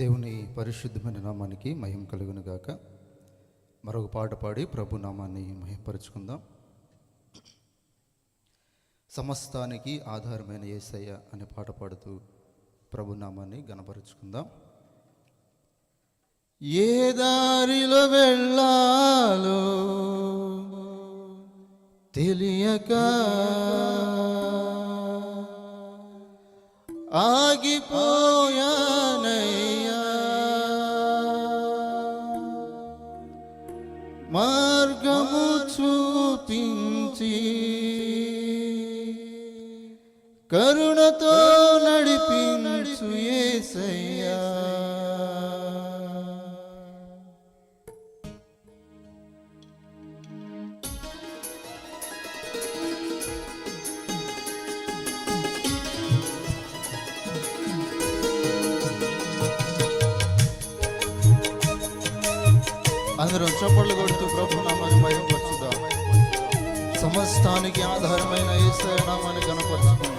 దేవుని పరిశుద్ధమైన నామానికి మహిమ కలుగును గాక మరొక పాట పాడి ప్రభు నామాన్ని మహిమపరుచుకుందాం సమస్తానికి ఆధారమైన యేసయ్య అనే పాట పాడుతూ ప్రభునామాన్ని గణపరుచుకుందాం. ఏ దారిలో వెళ్ళాలో తెలియక ఆగిపోయా నడిపించు యేసయ్యా అందరం చప్పట్లు కొడుతూ ప్రభు నామాన్ని మహిమపరచుదాం సమస్తానికి ఆధారమైన యేసయ్య నామాన్ని కనపరుచుకుందాం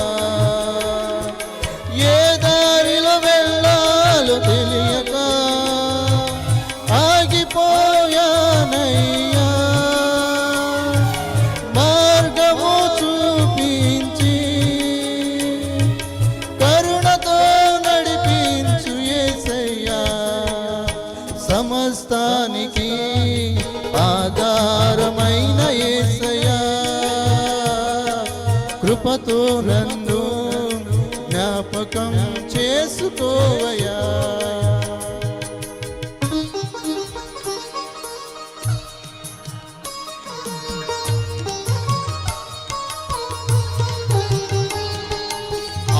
కృపతో నన్ను జ్ఞాపకం చేసుకోవయా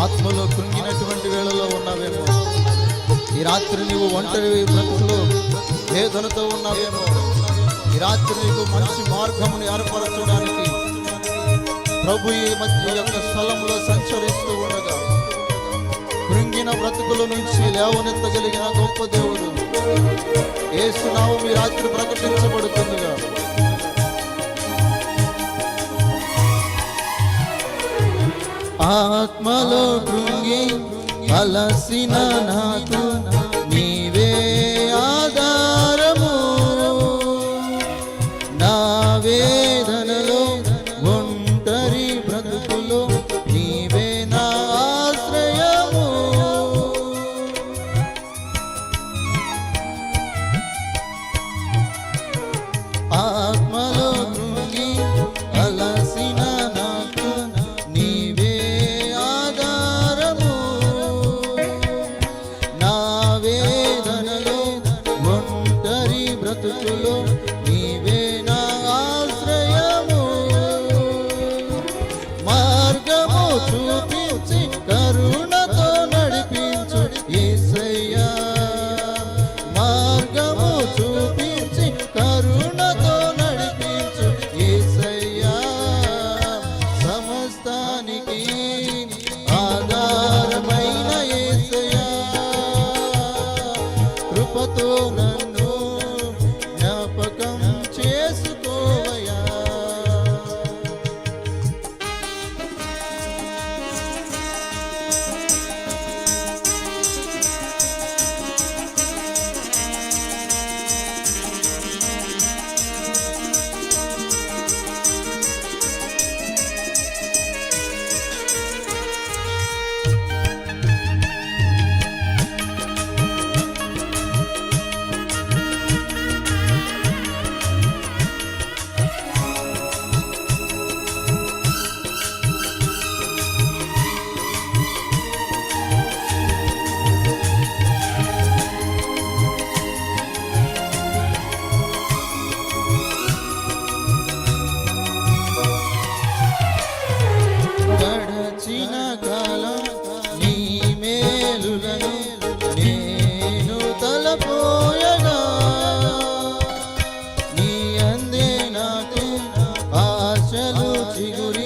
ఆత్మలో కృంగినటువంటి వేళలో ఉన్నావేమో. ఈ రాత్రి నీవు ఒంటరి బ్రతుకులో వేదనతో ఉన్నావేమో. ఈ రాత్రి నీకు మంచి మార్గముని ఏర్పరచడానికి ప్రభు ఈ మధ్య యొక్క స్థలంలో సంచరిస్తూ ఉండగా కృంగిన బ్రతుకుల నుంచి లేవనెత్తగలిగిన గొప్ప దేవుడు ఏసునామం ఈ రాత్రి ప్రకటించబడుతుందిగా. ఆత్మలో కృంగి అలసిన నాకు బ్రతుకులో నీవే চলো জিগুরি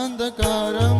अंधकारम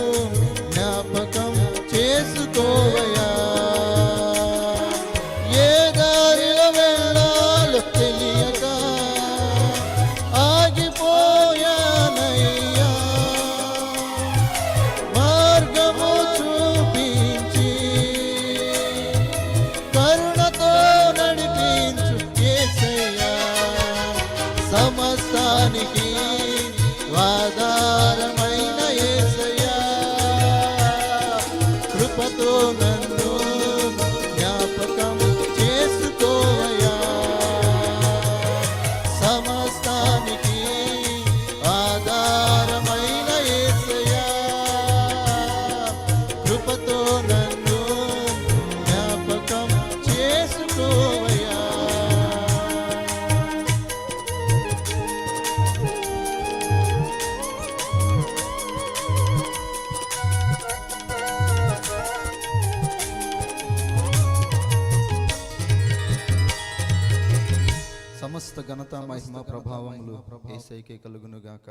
ఘనత మహిమ ప్రభావములు ఏసైకే కలుగునుగాక.